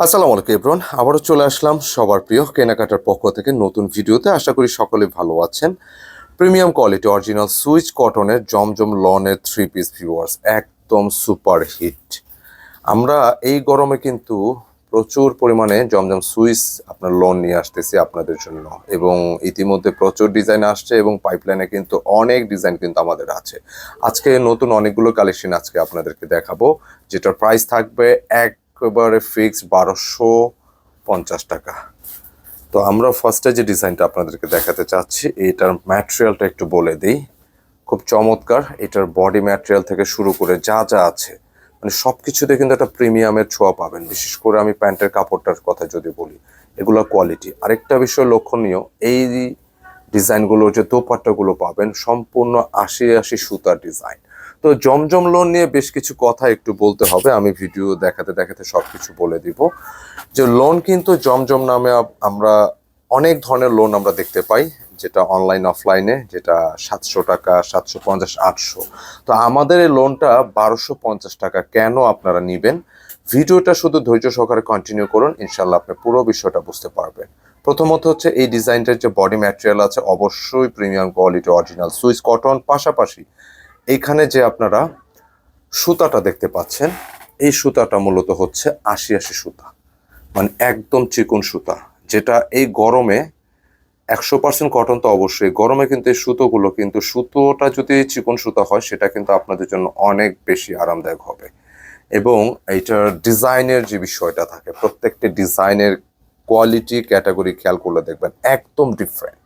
আসসালামু আলাইকুম এব্রন আবারও চলে আসলাম সবার প্রিয় কেনাকাটার পক্ষ থেকে নতুন ভিডিওতে। আশা করি সকলে ভালো আছেন। প্রিমিয়াম কোয়ালিটি অরিজিনাল সুইচ কটনের জমজম লনের থ্রি পিস ভিউয়ার্স একদম সুপার হিট। আমরা এই গরমে কিন্তু প্রচুর পরিমাণে জমজম সুইচ আপনার লোন নিয়ে আসতেছি আপনাদের জন্য এবং ইতিমধ্যে প্রচুর ডিজাইন আসছে এবং পাইপলাইনে কিন্তু অনেক ডিজাইন কিন্তু আমাদের আছে। আজকে নতুন অনেকগুলো কালেকশন আজকে আপনাদেরকে দেখাবো, যেটার প্রাইস থাকবে একেবারে ফিক্স বারোশো পঞ্চাশ টাকা। তো আমরা ফার্স্টে যে ডিজাইনটা আপনাদেরকে দেখাতে চাচ্ছি, এটার ম্যাটেরিয়ালটা একটু বলে দিই। খুব চমৎকার, এটার বডি ম্যাটেরিয়াল থেকে শুরু করে যা যা আছে মানে সব কিছুতে কিন্তু একটা প্রিমিয়ামের ছোঁয়া পাবেন। বিশেষ করে আমি প্যান্টের কাপড়টার কথা যদি বলি, এগুলো কোয়ালিটি আরেকটা বিষয় লক্ষণীয়, এই ডিজাইনগুলো যে দোপাট্টাগুলো পাবেন, সম্পূর্ণ আশি আশি সুতার ডিজাইন তো জমজম লোন নিয়ে বেশ কিছু কথা একটু বলতে হবে। আমি ভিডিও দেখাতে দেখাতে সব কিছু বলে দিব। যে লোন কিন্তু জমজম নামে আমরা অনেক ধরনের লোন আমরা দেখতে পাই, যেটা অনলাইন অফলাইনে যেটা সাতশো টাকা, সাতশো পঞ্চাশ, আটশো। তো আমাদের এই লোনটা বারোশো পঞ্চাশ টাকা কেন আপনারা নিবেন? ভিডিওটা শুধু ধৈর্য সহকারে কন্টিনিউ করুন ইনশাল্লাহ আপনি পুরো বিষয়টা বুঝতে পারবেন। প্রথমত হচ্ছে এই ডিজাইনটার যে বডি ম্যাটেরিয়াল আছে, অবশ্যই premium quality original Swiss cotton পাশাপাশি এইখানে যে আপনারা সুতাটা দেখতে পাচ্ছেন, এই সুতাটা মূলত হচ্ছে আশি আশি সুতা। মানে একদম চিকন সুতা, যেটা এই গরমে একশো পার্সেন্ট কটন তো অবশ্যই, গরমে কিন্তু এই সুতোগুলো কিন্তু সুতোটা যদি চিকন সুতা হয়, সেটা কিন্তু আপনাদের জন্য অনেক বেশি আরামদায়ক হবে। এবং এইটার ডিজাইনের যে বিষয়টা থাকে, প্রত্যেকটি ডিজাইনের কোয়ালিটি ক্যাটাগরি খেয়াল করলে দেখবেন একদম ডিফারেন্ট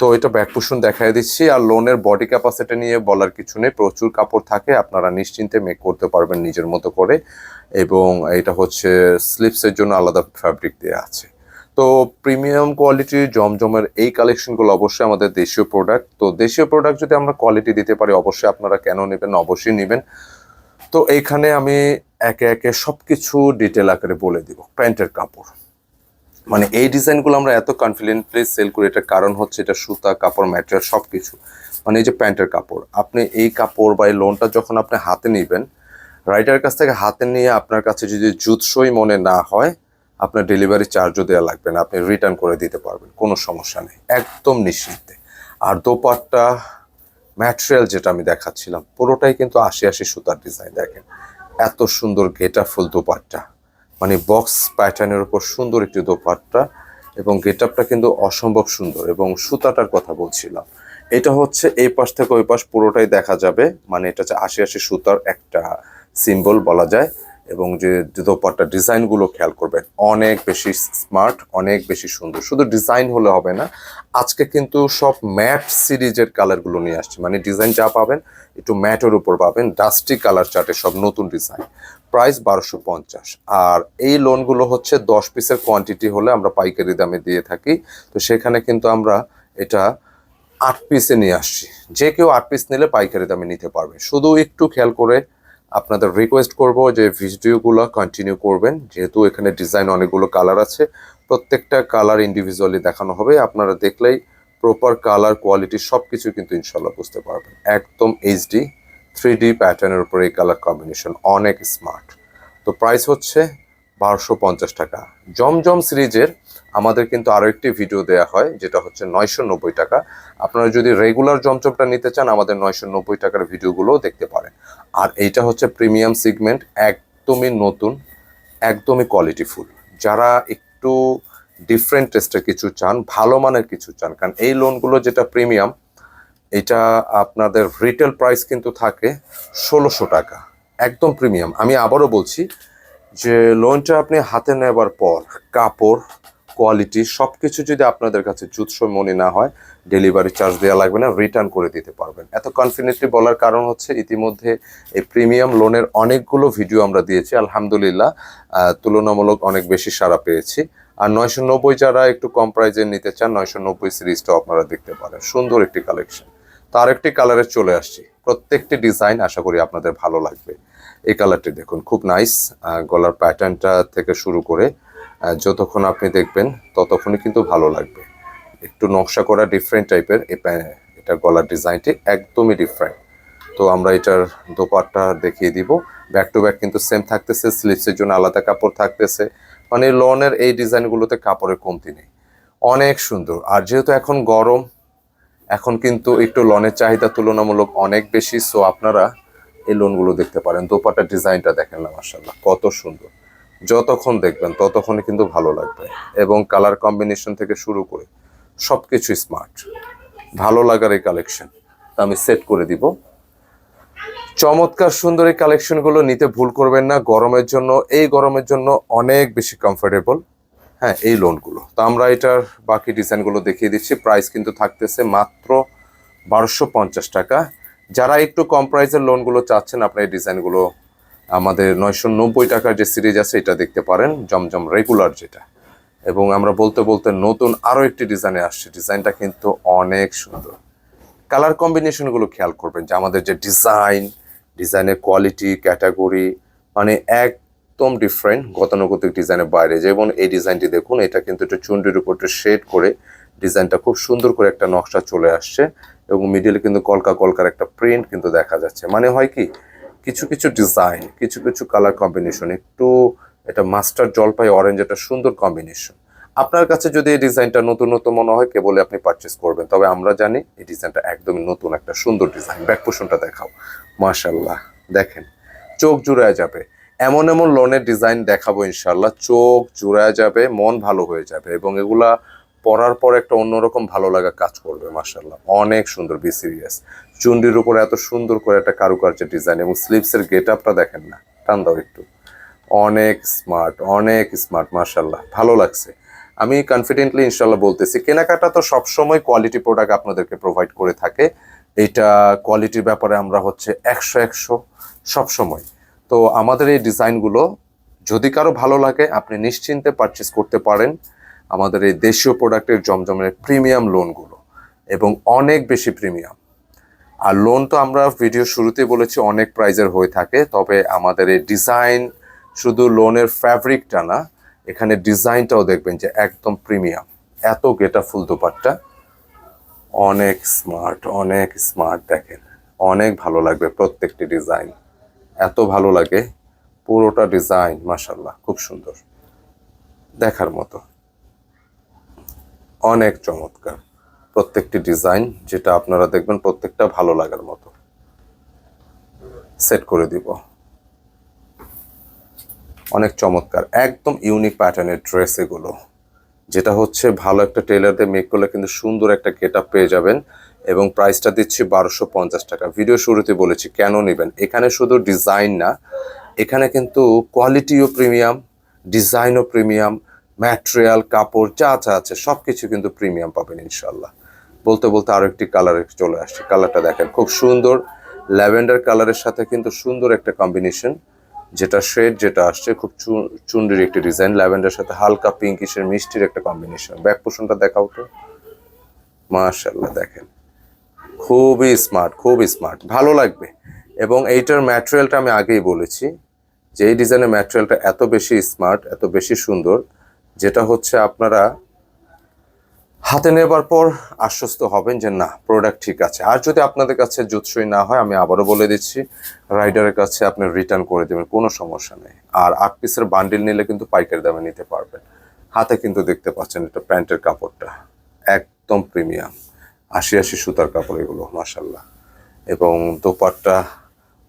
তো এটা ব্যাক পোষণ দেখাই দিচ্ছি। আর লোনের বডি ক্যাপাসিটি নিয়ে বলার কিছু নেই। প্রচুর কাপড় থাকে, আপনারা নিশ্চিন্তে মেক করতে পারবেন নিজের মতো করে। এবং এটা হচ্ছে স্লিপসের জন্য আলাদা ফ্যাব্রিক দেওয়া আছে। তো প্রিমিয়াম কোয়ালিটির জমজমের এই কালেকশনগুলো অবশ্যই আমাদের দেশীয় প্রোডাক্ট তো দেশীয় প্রোডাক্ট যদি আমরা কোয়ালিটি দিতে পারি, অবশ্যই আপনারা কেন নেবেন? অবশ্যই নেবেন। তো এইখানে আমি একে একে সব কিছু ডিটেল আকারে বলে দিব। প্যান্টের কাপড়। মানে এই ডিজাইনগুলো আমরা এত কনফিডেন্টলি সেল করি, এটার কারণ হচ্ছে এটা সুতা, কাপড় ম্যাটেরিয়াল সব কিছু মানে এই যে প্যান্টের কাপড়, আপনি এই কাপড় বা এই লোনটা যখন আপনি হাতে নেবেন রাইটার কাছ থেকে হাতে নিয়ে আপনার কাছে যদি জুৎসই মনে না হয়, আপনার ডেলিভারি চার্জও দেওয়া লাগবে না, আপনি রিটার্ন করে দিতে পারবেন, কোনো সমস্যা নেই, একদম নিশ্চিন্তে। আর দোপাট্টা ম্যাটেরিয়াল যেটা আমি দেখাচ্ছিলাম, পুরোটাই কিন্তু আশি আশি সুতার ডিজাইন দেখেন। এত সুন্দর গেটা ফুল দোপাট্টা। মানে বক্স প্যাটার্নের উপর সুন্দর একটি দোপাট্টা এবং গেটআপটা কিন্তু অসম্ভব সুন্দর এবং সুতাটার কথা বলছিলাম। এটা হচ্ছে এই পাশ থেকে ওই পাশ পুরোটাই দেখা যাবে। মানে এটা হচ্ছে আশি আশি সুতার একটা সিম্বল বলা যায় এবং যে দোপাট্টা ডিজাইনগুলো খেয়াল করবেন, অনেক বেশি স্মার্ট অনেক বেশি সুন্দর। শুধু ডিজাইন হলে হবে না, আজকে কিন্তু সব ম্যাট সিরিজের কালারগুলো নিয়ে আসছে। মানে ডিজাইন যা পাবেন, একটু ম্যাটের উপর পাবেন ডাস্টি কালার চার্টে সব নতুন ডিজাইন। প্রাইস বারোশো পঞ্চাশ। আর এই লোনগুলো হচ্ছে দশ পিসের কোয়ান্টিটি হলে আমরা পাইকারি দামে দিয়ে থাকি। তো সেখানে কিন্তু আমরা এটা আট পিসে নিয়ে আসছি। যে কেউ আট পিস নিলে পাইকারি দামে নিতে পারবে। শুধু একটু খেয়াল করে আপনাদের রিকোয়েস্ট করব যে ভিডিওগুলো কন্টিনিউ করবেন। যেহেতু এখানে ডিজাইন অনেকগুলো কালার আছে, প্রত্যেকটা কালার ইন্ডিভিজুয়ালি দেখানো হবে। আপনারা দেখলেই প্রপার কালার কোয়ালিটি সব কিছু কিন্তু ইনশাল্লাহ বুঝতে পারবেন। একদম এইচডি থ্রি ডি প্যাটার্নের উপর এই কালার কম্বিনেশন অনেক স্মার্ট তো প্রাইস হচ্ছে বারোশো পঞ্চাশ টাকা। জমজম সিরিজের আমাদের কিন্তু আরও একটি ভিডিও দেওয়া হয়, যেটা হচ্ছে নয়শো নব্বই টাকা। আপনারা যদি রেগুলার জমজমটা নিতে চান, আমাদের নয়শো নব্বই টাকার ভিডিওগুলোও দেখতে পারেন। আর এইটা হচ্ছে প্রিমিয়াম সিগমেন্ট একদমই নতুন, একদমই কোয়ালিটিফুল যারা একটু ডিফারেন্ট টেস্টের কিছু চান, ভালো মানের কিছু চান, কারণ এই লোনগুলো যেটা প্রিমিয়াম এটা আপনাদের রিটেল প্রাইস কিন্তু থাকে ষোলোশো টাকা, একদম প্রিমিয়াম আমি আবারও বলছি যে লোনটা আপনি হাতে নেবার পর কাপড় কোয়ালিটি সব কিছু যদি আপনাদের কাছে জুৎসই মনে না হয় ডেলিভারি চার্জ দেওয়া লাগবে না রিটার্ন করে দিতে পারবেন। এত কনফিডেন্টলি বলার কারণ হচ্ছে ইতিমধ্যে এই প্রিমিয়াম লোনের অনেকগুলো ভিডিও আমরা দিয়েছি। আলহামদুলিল্লাহ তুলনামূলক অনেক বেশি সাড়া পেয়েছি। আর নয়শো নব্বই যারা একটু কম প্রাইজে নিতে চান, নয়শো নব্বই সিরিজটাও আপনারা দেখতে পারেন। সুন্দর একটি কালেকশন তার একটি কালারে চলে আসছি। প্রত্যেকটি ডিজাইন আশা করি আপনাদের ভালো লাগবে। এই কালারটি দেখুন, খুব নাইস গলার প্যাটার্নটা থেকে শুরু করে যতক্ষণ আপনি দেখবেন ততক্ষণই কিন্তু ভালো লাগবে। একটু নকশা করা ডিফারেন্ট টাইপের এটা গলার ডিজাইনটি একদমই ডিফারেন্ট তো আমরা এটার দোপাট্টা দেখিয়ে দিব। ব্যাক টু ব্যাক কিন্তু সেম থাকতেছে স্লিপসের জন্য আলাদা কাপড় থাকতেছে। মানে লনের এই ডিজাইনগুলোতে কাপড়ের কমতি নেই। অনেক সুন্দর। আর যেহেতু এখন গরম এখন কিন্তু একটু লনের চাহিদা তুলনামূলক অনেক বেশি সো আপনারা এই লোনগুলো দেখতে পারেন। দোপাটার ডিজাইনটা দেখেন না মার্শাল্লাহ কত সুন্দর। যতক্ষণ দেখবেন ততক্ষণই কিন্তু ভালো লাগবে। এবং কালার কম্বিনেশন থেকে শুরু করে সব কিছু স্মার্ট ভালো লাগার এই কালেকশন আমি সেট করে দিব। চমৎকার সুন্দর এই কালেকশনগুলো নিতে ভুল করবেন না। গরমের জন্য, এই গরমের জন্য অনেক বেশি কমফোর্টেবল হ্যাঁ এই লোনগুলো তো আমরা এটার বাকি ডিজাইনগুলো দেখিয়ে দিচ্ছি। প্রাইস কিন্তু থাকতেছে মাত্র বারোশো পঞ্চাশ টাকা। যারা একটু কম প্রাইসের লোনগুলো চাচ্ছেন, আপনার এই ডিজাইনগুলো আমাদের নয়শো নব্বই টাকার যে সিরিজ আছে, এটা দেখতে পারেন। জমজম রেগুলার যেটা। এবং আমরা বলতে বলতে নতুন আরও একটি ডিজাইনে আসছে। ডিজাইনটা কিন্তু অনেক সুন্দর। কালার কম্বিনেশনগুলো খেয়াল করবেন যে আমাদের যে ডিজাইন ডিজাইনের কোয়ালিটি ক্যাটাগরি মানে একদম ডিফারেন্ট গতানুগতিক ডিজাইনের বাইরে। যেমন এই ডিজাইনটি দেখুন, এটা কিন্তু একটু চুন্ডির উপর একটু শেড করে ডিজাইনটা খুব সুন্দর করে একটা নকশা চলে আসছে এবং মিডিলে কিন্তু কলকা কলকার একটা প্রিন্ট কিন্তু দেখা যাচ্ছে। মানে হয় কি, কিছু কিছু ডিজাইন কিছু কিছু কালার কম্বিনেশন একটু এটা মাস্টার জলপাই অরেঞ্জ একটা সুন্দর কম্বিনেশন আপনার কাছে যদি এই ডিজাইনটা নতুন নতুন মনে হয়, কেবলই আপনি পারচেস করবেন। তবে আমরা জানি এই ডিজাইনটা একদমই নতুন, একটা সুন্দর ডিজাইন ব্যাক পোষণটা দেখাও। মাশাল্লাহ দেখেন, চোখ জুড়ায় যাবে। এমন এমন লোনের ডিজাইন দেখাবো ইনশাল্লাহ চোখ জুড়ায় যাবে, মন ভালো হয়ে যাবে এবং এগুলা পরার পর একটা অন্যরকম ভালো লাগা কাজ করবে মাশাল্লাহ অনেক সুন্দর বি সিরিয়াস চুন্ডির উপরে এত সুন্দর করে একটা কারুকার্যের ডিজাইন এবং স্লিপসের গেট আপটা দেখেন না, টান দাও একটু। অনেক স্মার্ট অনেক স্মার্ট মাশাল্লাহ ভালো লাগছে। আমি কনফিডেন্টলি ইনশাল্লাহ বলতেছি, কেনাকাটা তো সবসময় কোয়ালিটি প্রোডাক্ট আপনাদেরকে প্রোভাইড করে থাকে। এটা কোয়ালিটির ব্যাপারে আমরা হচ্ছে একশো একশো সবসময়। তো আমাদের এই ডিজাইনগুলো যদি কারও ভালো লাগে, আপনি নিশ্চিন্তে পারচেস করতে পারেন আমাদের এই দেশীয় প্রোডাক্টের জমজমের প্রিমিয়াম লোনগুলো এবং অনেক বেশি প্রিমিয়াম আর লোন তো আমরা ভিডিও শুরুতেই বলেছি, অনেক প্রাইজের হয়ে থাকে, তবে আমাদের এই ডিজাইন শুধু লোনের ফ্যাব্রিকটা না, এখানে ডিজাইনটাও দেখবেন যে একদম প্রিমিয়াম এত গেটা ফুল দোপাট্টা। অনেক স্মার্ট অনেক স্মার্ট দেখেন। অনেক ভালো লাগবে প্রত্যেকটি ডিজাইন এত ভালো লাগে। পুরোটা ডিজাইন মাসাল্লাহ খুব সুন্দর। দেখার মতো। অনেক চমৎকার। প্রত্যেকটি ডিজাইন যেটা আপনারা দেখবেন প্রত্যেকটা ভালো লাগার মতো। সেট করে দিব। অনেক চমৎকার। একদম ইউনিক প্যাটার্নের ড্রেস এগুলো। যেটা হচ্ছে ভালো একটা টেলার দিয়ে মেক করলে কিন্তু সুন্দর একটা গেট পেয়ে যাবেন। এবং প্রাইসটা দিচ্ছি বারোশো পঞ্চাশ টাকা। ভিডিও শুরুতে বলেছি, কেন নেবেন? এখানে শুধু ডিজাইন না, এখানে কিন্তু কোয়ালিটিও প্রিমিয়াম ডিজাইনও প্রিমিয়াম ম্যাটেরিয়াল কাপড়, যা যা আছে সব কিছু কিন্তু প্রিমিয়াম পাবেন ইনশাল্লাহ বলতে বলতে আরও একটি কালার চলে আসছে। কালারটা দেখেন, খুব সুন্দর। ল্যাভেন্ডার কালারের সাথে কিন্তু সুন্দর একটা কম্বিনেশন যেটা শেড যেটা আসছে, খুব চু- চুনরির একটি ডিজাইন ল্যাভেন্ডার সাথে হালকা পিঙ্কিশের মিষ্টির একটা কম্বিনেশন ব্যাক পোষণটা দেখাও তো। মাশাল্লাহ দেখেন। খুবই স্মার্ট খুবই স্মার্ট ভালো লাগবে। এবং এইটার ম্যাটেরিয়ালটা আমি আগেই বলেছি যে এই ডিজাইনের ম্যাটেরিয়ালটা এত বেশি স্মার্ট এত বেশি সুন্দর, যেটা হচ্ছে আপনারা হাতে নেবার পর আশ্বস্ত হবেন যে না প্রোডাক্ট ঠিক আছে। আর যদি আপনাদের কাছে জুৎসই না হয়, আমি আবারও বলে দিচ্ছি রাইডারের কাছে আপনি রিটার্ন করে দেবেন, কোনো সমস্যা নেই। আর আট পিসের বান্ডিল নিলে কিন্তু পাইকারি দামে নিতে পারবেন। হাতে কিন্তু দেখতে পাচ্ছেন এটা প্যান্টের কাপড়টা, একদম প্রিমিয়াম আশি আশি সুতার কাপড় এগুলো মাসাল্লাহ এবং দোপাট্টা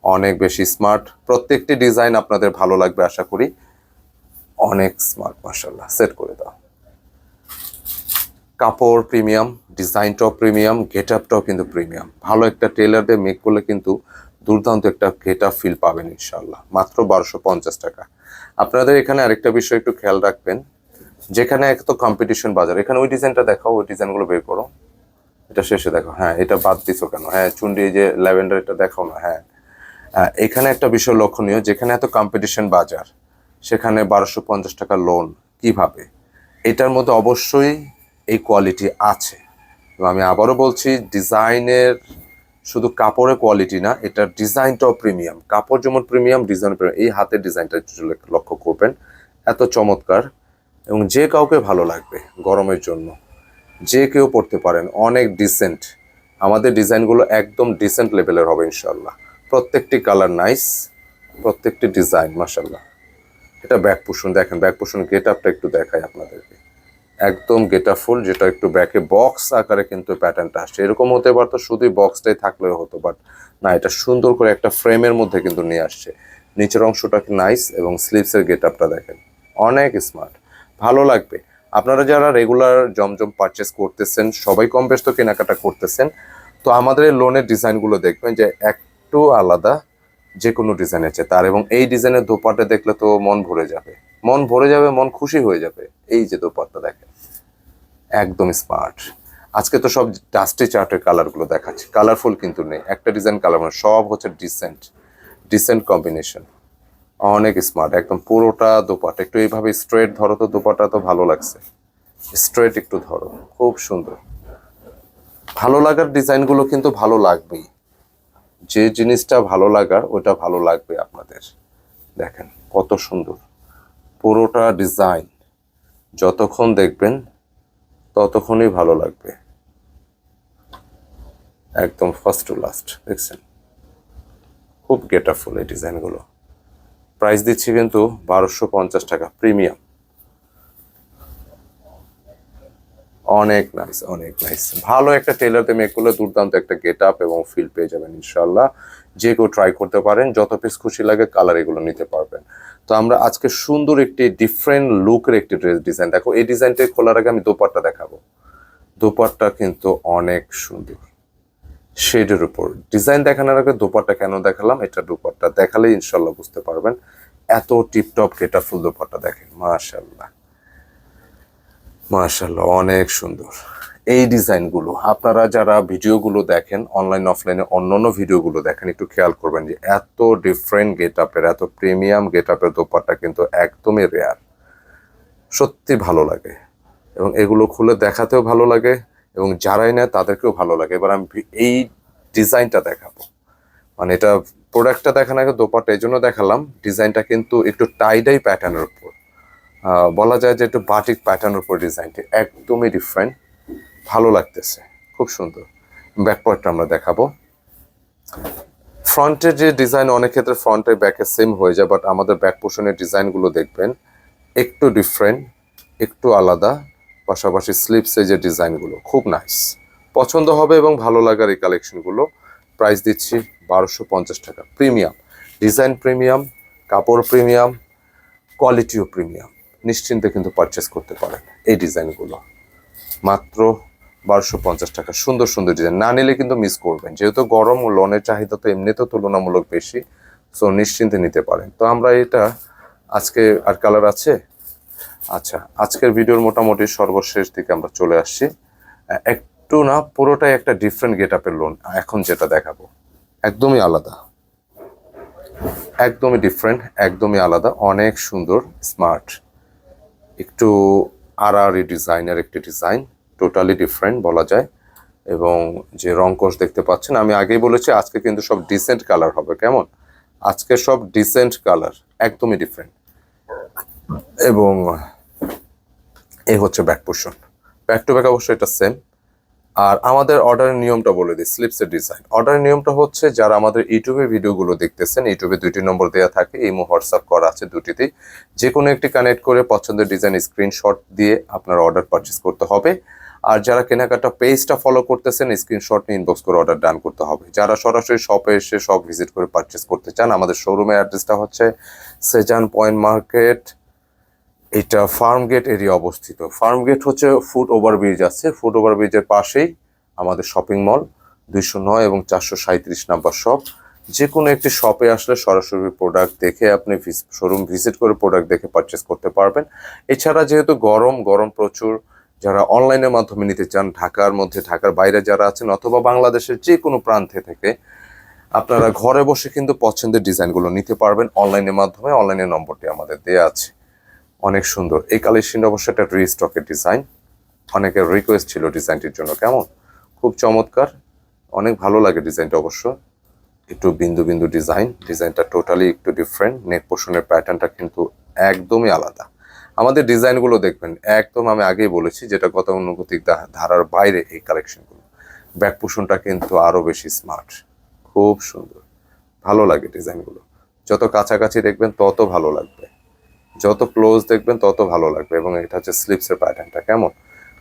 অনেক বেশি স্মার্ট প্রত্যেকটি ডিজাইন আপনাদের ভালো লাগবে, আশা করি। অনেক স্মার্ট মাসাল্লাহ সেট করে দাও। কাপড় প্রিমিয়াম ডিজাইনটাও প্রিমিয়াম গেট আপটাও কিন্তু প্রিমিয়াম ভালো একটা টেলার দিয়ে মেক করলে কিন্তু দুর্দান্ত একটা গেট আপ ফিল পাবেন ইনশাল্লাহ মাত্র বারোশো পঞ্চাশ টাকা। আপনাদের এখানে আরেকটা বিষয় একটু খেয়াল রাখবেন। যেখানে এক তো কম্পিটিশন বাজার, এখানে ওই ডিজাইনটা দেখাও, ওই ডিজাইনগুলো বের করো। এটা শেষে দেখো হ্যাঁ এটা বাদ দিছো কেন? হ্যাঁ চুন্ডি যে ল্যাভেন্ডার এটা দেখাও না হ্যাঁ। এখানে একটা বিষয় লক্ষণীয়, যেখানে এত কম্পিটিশন বাজার, সেখানে বারোশো পঞ্চাশ টাকা লোন কীভাবে? এটার মধ্যে অবশ্যই এই কোয়ালিটি আছে। এবং আমি আবারও বলছি, ডিজাইনের শুধু কাপড়ের কোয়ালিটি না, এটার ডিজাইনটাও প্রিমিয়াম কাপড় যেমন প্রিমিয়াম ডিজাইন প্রিমিয়াম এই হাতের ডিজাইনটা লক্ষ্য করবেন। এত চমৎকার, এবং যে কাউকে ভালো লাগবে গরমের জন্য। যে কেউ পড়তে পারেন, অনেক ডিসেন্ট আমাদের ডিজাইনগুলো একদম ডিসেন্ট লেভেলের হবে ইনশাল্লাহ প্রত্যেকটি কালার নাইস প্রত্যেকটি ডিজাইন মাসাল্লাহ এটা ব্যাক পোষণ দেখেন ব্যাক পোষণ গেট আপটা একটু দেখাই আপনাদেরকে। একদম গেটা ফুল যেটা একটু ব্যাকে বক্স আকারে কিন্তু প্যাটার্নটা আসছে। এরকম হতে পারতো শুধুই বক্সটাই থাকলেও হতো বাট না, এটা সুন্দর করে একটা ফ্রেমের মধ্যে কিন্তু নিয়ে আসছে। নিচের অংশটা নাইস এবং স্লিভসের গেট আপটা দেখেন। অনেক স্মার্ট ভালো লাগবে। আপনারা যারা রেগুলার জমজম পারচেস করতেছেন, সবাই কম বেশ তো কেনাকাটা করতেছেন, তো আমাদের লোনের ডিজাইনগুলো দেখবেন যে একটু আলাদা যে কোনো ডিজাইন আছে তার এবং এই ডিজাইনের দোপাট্টা দেখলে তো মন ভরে যাবে। মন ভরে যাবে, মন খুশি হয়ে যাবে। এই যে দোপাট্টা দেখেন, একদম স্মার্ট আজকে তো সব ডাস্টি চার্টের কালারগুলো দেখাচ্ছি। কালারফুল কিন্তু নেই। একটা ডিজাইন কালার সব হচ্ছে ডিসেন্ট ডিসেন্ট কম্বিনেশন অনেক স্মার্ট একদম পুরোটা দোপাট্টা একটু এইভাবে স্ট্রেট ধরো তো দোপাট্টা তো ভালো লাগছে। স্ট্রেট একটু ধরো, খুব সুন্দর। ভালো লাগার ডিজাইনগুলো কিন্তু ভালো লাগবেই। যে জিনিসটা ভালো লাগার, ওটা ভালো লাগবে আপনাদের। দেখেন, কত সুন্দর। পুরোটা ডিজাইন যতক্ষণ দেখবেন, ততক্ষণই ভালো লাগবে। একদম ফার্স্ট টু লাস্ট দেখছেন? খুব গেটারফুল এই ডিজাইনগুলো প্রাইস দিচ্ছি কিন্তু বারোশো পঞ্চাশ টাকা, প্রিমিয়াম। অনেক নাইস অনেক নাইস ভালো একটা টেলারতে মেক করলে দুর্দান্ত একটা গেট আপ এবং ফিল পেয়ে যাবেন ইনশাল্লাহ যে কেউ ট্রাই করতে পারেন, যত পিস খুশি লাগে কালার এগুলো নিতে পারবেন। তো আমরা আজকে সুন্দর একটি ডিফারেন্ট লুকের একটি ড্রেস ডিজাইন দেখো এই ডিজাইনটা খোলার আগে আমি দোপাট্টা দেখাবো। দোপাট্টা কিন্তু অনেক সুন্দর। শেডের উপর। ডিজাইন দেখানোর আগে দোপাট্টা কেন দেখালাম? এটা দোপাট্টা দেখালে ইনশাল্লাহ বুঝতে পারবেন। এত টিপটপ গেটা ফুল দোপাট্টা দেখেন, মাশাল্লাহ। মাশাল্লাহ, অনেক সুন্দর। এই ডিজাইনগুলো, আপনারা যারা ভিডিওগুলো দেখেন, অনলাইন, অফলাইনে অন্যান্য ভিডিওগুলো দেখেন, একটু খেয়াল করবেন যে এত ডিফারেন্ট গেট আপের এত প্রিমিয়াম গেট আপের দোপাট্টা কিন্তু একদমই রেয়ার সত্যি ভালো লাগে। এবং এগুলো খুলে দেখাতেও ভালো লাগে। এবং যারাই নেয় তাদেরকেও ভালো লাগে। এবার আমি এই ডিজাইনটা দেখাবো। মানে এটা প্রোডাক্টটা দেখানো আগে দোপাট্টা, এই জন্য দেখালাম। ডিজাইনটা কিন্তু একটু টাইডাই প্যাটার্নের উপর। বলা যায় যে একটু বাটিক প্যাটার্নের উপর ডিজাইনটি। একদমই ডিফারেন্ট ভালো লাগতেছে। খুব সুন্দর। ব্যাকপার্টটা আমরা দেখাবো। ফ্রন্টের যে ডিজাইন, অনেক ক্ষেত্রে ফ্রন্টে ব্যাকে সেম হয়ে যায় বাট আমাদের ব্যাক পোর্শনের ডিজাইনগুলো দেখবেন, একটু ডিফারেন্ট একটু আলাদা। পাশাপাশি স্লিপসে যে ডিজাইনগুলো, খুব নাইস পছন্দ হবে এবং ভালো লাগার এই কালেকশনগুলো প্রাইস দিচ্ছি বারোশো পঞ্চাশ টাকা। প্রিমিয়াম ডিজাইন প্রিমিয়াম কাপড় প্রিমিয়াম কোয়ালিটিও প্রিমিয়াম নিশ্চিন্তে কিন্তু পারচেস করতে পারেন এই ডিজাইনগুলো। মাত্র বারোশো পঞ্চাশ টাকা। সুন্দর সুন্দর ডিজাইন না নিলে কিন্তু মিস করবেন। যেহেতু গরম ও লনের চাহিদা তো এমনিতেও তুলনামূলক বেশি সো নিশ্চিন্তে নিতে পারেন। তো আমরা এটা, আজকে আর কালার আছে? আচ্ছা আজকের ভিডিওর মোটামুটি সর্বশেষ দিকে আমরা চলে আসছি। একটু না, পুরোটাই একটা ডিফারেন্ট গেট আপের লোন এখন যেটা দেখাবো, একদমই আলাদা। একদমই ডিফারেন্ট একদমই আলাদা, অনেক সুন্দর স্মার্ট একটু আড়াআড়ি ডিজাইনের একটি ডিজাইন টোটালি ডিফারেন্ট বলা যায়। এবং যে রংকশ দেখতে পাচ্ছেন, আমি আগেই বলেছি, আজকে কিন্তু সব ডিসেন্ট কালার হবে, কেমন? আজকে সব ডিসেন্ট কালার একদমই ডিফারেন্ট এবং এই হচ্ছে back portion back to back অবশ্যই এটা সেম আর আমাদের অর্ডারের নিয়মটা বলে দিই স্লিপসের ডিজাইন অর্ডারের নিয়মটা হচ্ছে, যারা আমাদের ইউটিউবের ভিডিওগুলো দেখতেছেন ইউটিউবে দুইটি নম্বর দেওয়া থাকে ইমো হোয়াটসঅ্যাপ করা আছে দুটিতেই। যে কোনো একটি কানেক্ট করে পছন্দের ডিজাইন স্ক্রিনশট দিয়ে আপনার অর্ডার পারচেস করতে হবে। আর যারা কেনাকাটা পেজটা ফলো করতেছেন স্ক্রিনশট নিয়ে ইনবক্স করে অর্ডার ডান করতে হবে। যারা সরাসরি শপে এসে সব ভিজিট করে পারচেস করতে চান, আমাদের শোরুমের অ্যাড্রেসটা হচ্ছে সেজান পয়েন্ট মার্কেট এটা ফার্ম গেট এরিয়া অবস্থিত। ফার্ম গেট হচ্ছে ফুট ওভারব্রিজ আছে। ফুট ওভারব্রিজের পাশেই আমাদের শপিং মল দুইশো নয় এবং চারশো সাঁত্রিশ নাম্বার শপ যে কোনো একটি শপে আসলে সরাসরি প্রোডাক্ট দেখে আপনি শোরুম ভিজিট করে প্রোডাক্ট দেখে পারচেস করতে পারবেন। এছাড়া যেহেতু গরম গরম প্রচুর, যারা অনলাইনের মাধ্যমে নিতে চান, ঢাকার মধ্যে, ঢাকার বাইরে যারা আছেন অথবা বাংলাদেশের যে কোনো প্রান্তে থেকে, আপনারা ঘরে বসে কিন্তু পছন্দের ডিজাইনগুলো নিতে পারবেন। অনলাইনের মাধ্যমে অনলাইনের নম্বরটি আমাদের দেওয়া আছে। অনেক সুন্দর। এই কালেকশনটা অবশ্য একটা রিস্টকের ডিজাইন অনেকের রিকোয়েস্ট ছিল ডিজাইনটির জন্য। কেমন? খুব চমৎকার। অনেক ভালো লাগে ডিজাইনটা অবশ্য। একটু বিন্দু বিন্দু ডিজাইন ডিজাইনটা টোটালি একটু ডিফারেন্ট নেক পোষণের প্যাটার্নটা কিন্তু একদমই আলাদা। আমাদের ডিজাইনগুলো দেখবেন, একদম আমি আগেই বলেছি, যেটা গতানুগতিক ধারার বাইরে এই কালেকশনগুলো ব্যাক পোষণটা কিন্তু আরও বেশি স্মার্ট খুব সুন্দর। ভালো লাগে ডিজাইনগুলো যত কাছাকাছি দেখবেন, তত ভালো লাগবে। যত ক্লোজ দেখবেন, তত ভালো লাগবে এবং এটা হচ্ছে স্লিপসের প্যাটার্নটা কেমন?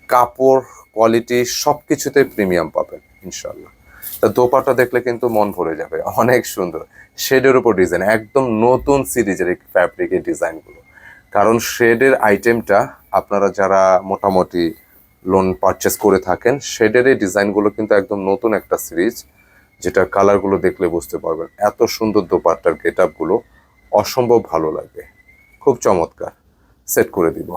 কাপড় কোয়ালিটি সব কিছুতে প্রিমিয়াম পাবেন ইনশাল্লাহ তা দোপাটা দেখলে কিন্তু মন ভরে যাবে, অনেক সুন্দর। শেডের উপর ডিজাইন একদম নতুন সিরিজের এই ফ্যাব্রিকের ডিজাইনগুলো কারণ শেডের আইটেমটা আপনারা যারা মোটামুটি লোন পারচেস করে থাকেন শেডের এই ডিজাইনগুলো কিন্তু একদম নতুন একটা সিরিজ যেটা কালারগুলো দেখলে বুঝতে পারবেন। এত সুন্দর দোপাট্টার গেট আপগুলো অসম্ভব ভালো লাগবে খুব চমৎকার। সেট করে দিব।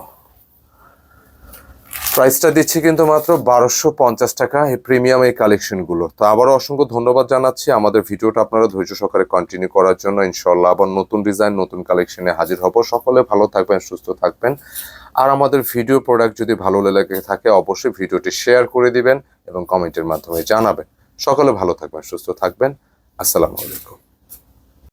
প্রাইসটা দিচ্ছি কিন্তু মাত্র বারোশো পঞ্চাশ টাকা এই প্রিমিয়াম এই কালেকশনগুলো। তো আবারও অসংখ্য ধন্যবাদ জানাচ্ছি। আমাদের ভিডিওটা আপনারা ধৈর্য সহকারে কন্টিনিউ করার জন্য ইনশাল্লাহ আবার নতুন ডিজাইন নতুন কালেকশনে হাজির হব। সকলে ভালো থাকবেন, সুস্থ থাকবেন। আর আমাদের ভিডিও প্রোডাক্ট যদি ভালো লেগে থাকে, অবশ্যই ভিডিওটি শেয়ার করে দিবেন এবং কমেন্টের মাধ্যমে জানাবেন। সকলে ভালো থাকবেন, সুস্থ থাকবেন। আসসালামু আলাইকুম।